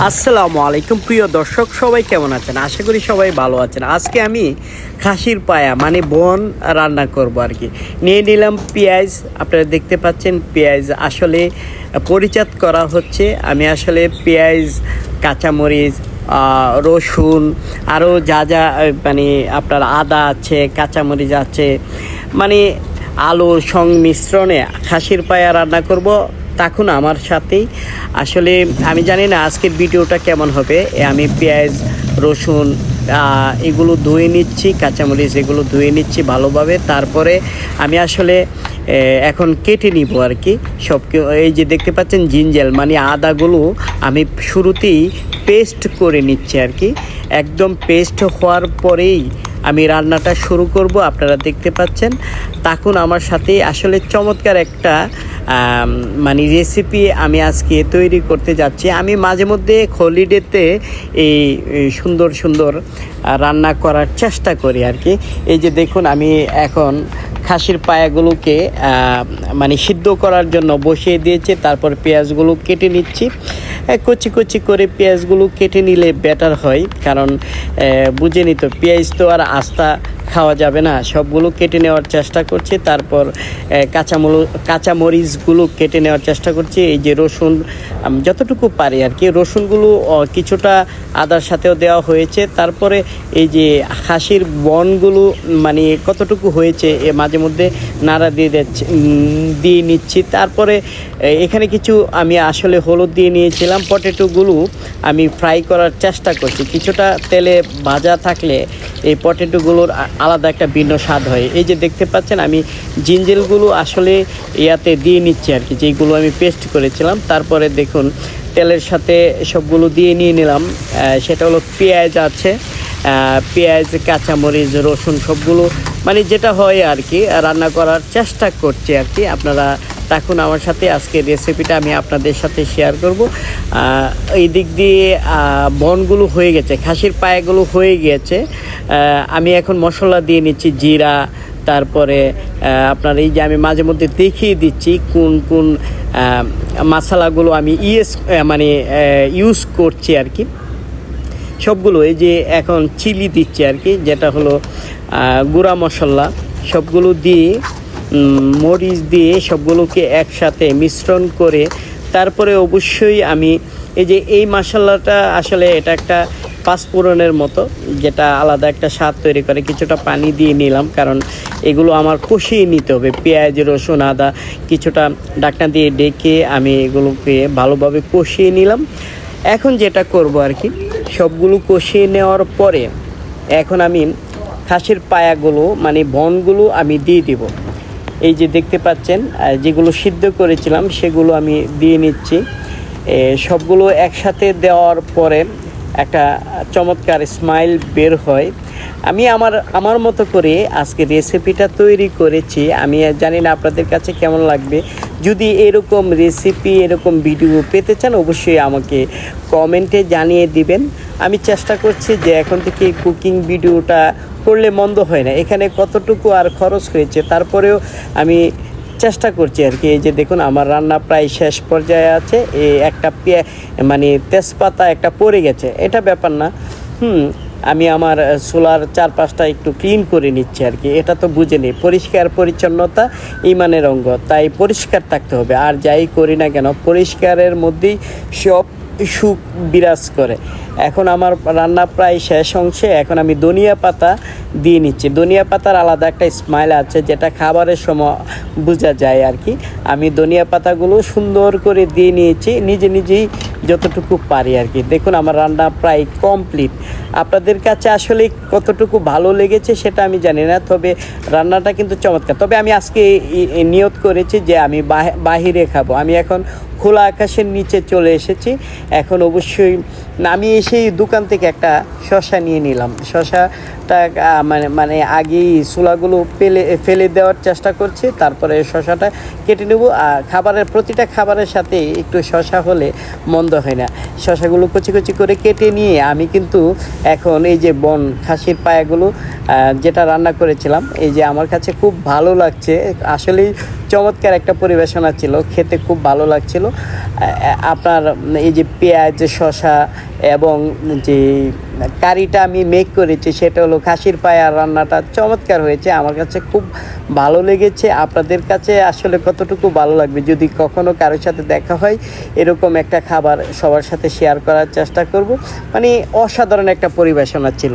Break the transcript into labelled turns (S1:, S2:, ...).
S1: আসসালামু আলাইকুম, প্রিয় দর্শক, সবাই কেমন আছেন? আশা করি সবাই ভালো আছেন। আজকে আমি খাসির পায়া মানে বন, রান্না করব আর কি। নিয়ে নিলাম পেঁয়াজ। আপনারা দেখতে পাচ্ছেন পেঁয়াজ আসলে পরিচাত করা হচ্ছে। আমি আসলে পেঁয়াজ, কাঁচামরিচ রসুন, আরও যা যা মানে আপনার আদা আছে, কাঁচামরিচ আছে মানে আলুর সংমিশ্রণে খাসির পায়া রান্না করব। তখন আমার সাথেই। আসলে আমি জানি না আজকের ভিডিওটা কেমন হবে। আমি পেঁয়াজ, রসুন এগুলো ধুয়ে নিচ্ছি, কাঁচামরিচ এগুলো ধুয়ে নিচ্ছি ভালোভাবে। তারপরে আমি আসলে এখন কেটে নিব আর কি। সব এই যে দেখতে পাচ্ছেন জিঞ্জেল মানে আদাগুলো আমি শুরুতেই পেস্ট করে নিচ্ছি আর কি। একদম পেস্ট হওয়ার পরেই আমি রান্নাটা শুরু করব, আপনারা দেখতে পাচ্ছেন। তখন আমার সাথে আসলে চমৎকার একটা মানে রেসিপি আমি আজকে তৈরি করতে যাচ্ছি। আমি মাঝে মধ্যে হলিডেতে এই সুন্দর সুন্দর রান্না করার চেষ্টা করি আর কি এই যে দেখুন, আমি এখন খাসির পায়াগুলোকে মানে সিদ্ধ করার জন্য বসিয়ে দিয়েছি, তারপর পেঁয়াজগুলো কেটে নিচ্ছি। কচি কচি করে পেঁয়াজগুলো কেটে নিলে বেটার হয়, কারণ বুঝে নিত পেঁয়াজ তো আর আস্তা খাওয়া যাবে না। সবগুলো কেটে নেওয়ার চেষ্টা করছি। তারপর কাঁচামল, কাঁচামরিচগুলো কেটে নেওয়ার চেষ্টা করছি। এই যে রসুন যতটুকু পারি আর কি। রসুনগুলো কিছুটা আদার সাথেও দেওয়া হয়েছে। তারপরে এই যে হাসির বনগুলো মানে কতটুকু হয়েছে, এ, মাঝে মধ্যে নাড়া দিয়ে দিচ্ছি দিয়ে নিচ্ছি। তারপরে এখানে কিছু আমি আসলে হলুদ দিয়ে নিয়েছিলাম। পটেটোগুলো আমি ফ্রাই করার চেষ্টা করছি। কিছুটা তেলে ভাজা থাকলে এই পটেটোগুলোর আলাদা একটা ভিন্ন স্বাদ হয়। এই যে দেখতে পাচ্ছেন, আমি জিঞ্জেলগুলো আসলে ইয়াতে দিয়ে নিচ্ছি আর কি যেগুলো আমি পেস্ট করেছিলাম। তারপরে দেখুন, তেলের সাথে সবগুলো দিয়ে নিয়ে নিলাম। সেটা হলো পেঁয়াজ আছে পেঁয়াজ, কাঁচামরিচ, রসুন সবগুলো মানে যেটা হয় আর কি, রান্না করার চেষ্টা করছি আর কি। আপনারা থাকুন আমার সাথে আজকে রেসিপিটা আমি আপনাদের সাথে শেয়ার করব। এই দিক দিয়ে বনগুলো হয়ে গেছে, খাসির পায়াগুলো হয়ে গিয়েছে। আমি এখন মশলা দিয়ে নিচ্ছি জিরা, তারপরে আপনার এই যে আমি মাঝে মধ্যে দেখিয়ে দিচ্ছি কোন কোন মশলাগুলো আমি ইয়েস মানে ইউজ করছি আর কি। সবগুলো এই যে এখন চিলি দিচ্ছে আর কি, যেটা হলো গুঁড়া মশলা, সবগুলো দিয়ে মরিচ দিয়ে সবগুলোকে একসাথে মিশ্রণ করে তারপরে অবশ্যই আমি এই যে এই মশলাটা আসলে এটা একটা পাঁচফোড়নের মতো, যেটা আলাদা একটা স্বাদ তৈরি করে। কিছুটা পানি দিয়ে নিলাম, কারণ এগুলো আমার কষিয়ে নিতে হবে। পেঁয়াজ, রসুন, আদা কিছুটা ডাকনা দিয়ে ডেকে আমি এগুলোকে ভালোভাবে কষিয়ে নিলাম। এখন যেটা করব আর কি, সবগুলো কষিয়ে নেওয়ার পরে এখন আমি খাসির পায়াগুলো মানে বনগুলো আমি দিয়ে দিব। এই যে দেখতে পাচ্ছেন যেগুলো সিদ্ধ করেছিলাম, সেগুলো আমি দিয়ে নিচ্ছি। সবগুলো একসাথে দেওয়ার পরে একটা চমৎকার স্মাইল বের হয়। আমি আমার আমার মতো করে আজকে রেসিপিটা তৈরি করেছি। আমি জানি না আপনাদের কাছে কেমন লাগবে। যদি এরকম রেসিপি এরকম ভিডিও পেতে চান, অবশ্যই আমাকে কমেন্টে জানিয়ে দিবেন। আমি চেষ্টা করছি যে এখন থেকে কুকিং ভিডিওটা করলে মন্দ হয় না। এখানে কতটুকু আর খরচ হয়েছে, তারপরেও আমি চেষ্টা করছি আর কি। এই যে দেখুন, আমার রান্না প্রায় শেষ পর্যায়ে আছে। এই একটা মানে তেজপাতা একটা পড়ে গেছে। এটা ব্যাপার না। হুম আমি আমার সোলার চারপাশটা একটু ক্লিন করে নিচ্ছি আর কি। এটা তো বুঝে নিই। পরিষ্কার, পরিচ্ছন্নতা ইমানের অঙ্গ। তাই পরিষ্কার থাকতে হবে। আর যাই করি না কেন, পরিষ্কারের মধ্যেই সব সুখ বিরাজ করে। এখন আমার রান্না প্রায় শেষ অংশে। এখন আমি ধনিয়া পাতা দিয়ে নিচ্ছি। ধনিয়া পাতার আলাদা একটা স্মাইল আছে যেটা খাবারের সময় বোঝা যায় আর কি। আমি ধনিয়া পাতাগুলো সুন্দর করে দিয়ে নিয়েছি, নিজে নিজেই যতটুকু পারি আর কি। দেখুন আমার রান্না প্রায় কমপ্লিট আপনাদের কাছে আসলে কতটুকু ভালো লেগেছে সেটা আমি জানি না, তবে রান্নাটা কিন্তু চমৎকার। তবে আমি আজকে নিয়ত করেছি যে আমি বাহ- বাহিরে খাব। আমি এখন খোলা আকাশের নিচে চলে এসেছি। এখন অবশ্যই আমি এসেই দোকান থেকে একটা শশা নিয়ে নিলাম। শশাটা মানে মানে আগেই চুলাগুলো পেলে, ফেলে দেওয়ার চেষ্টা করছি, তারপরে শশাটা কেটে নেব। আর খাবারের, প্রতিটা খাবারের সাথে একটু শশা হলে মন্দ হয় না। শশাগুলো কুচি কুচি করে কেটে নিয়ে আমি কিন্তু এখন এই যে বন, খাসির পায়াগুলো যেটা রান্না করেছিলাম, এই যে আমার কাছে খুব ভালো লাগছে। আসলেই চমৎকার একটা পরিবেশনা ছিল, খেতে খুব ভালো লাগছিল। আপনার এই যে পেঁয়াজ শশা এবং যে কারিটা আমি মেক করেছি, সেটা হলো খাসির পায়া রান্নাটা চমৎকার হয়েছে, আমার কাছে খুব ভালো লেগেছে। আপনাদের কাছে আসলে কতটুকু ভালো লাগবে? যদি কখনো কারোর সাথে দেখা হয়, এরকম একটা খাবার সবার সাথে শেয়ার করার চেষ্টা করব। মানে অসাধারণ একটা পরিবেশনা ছিল।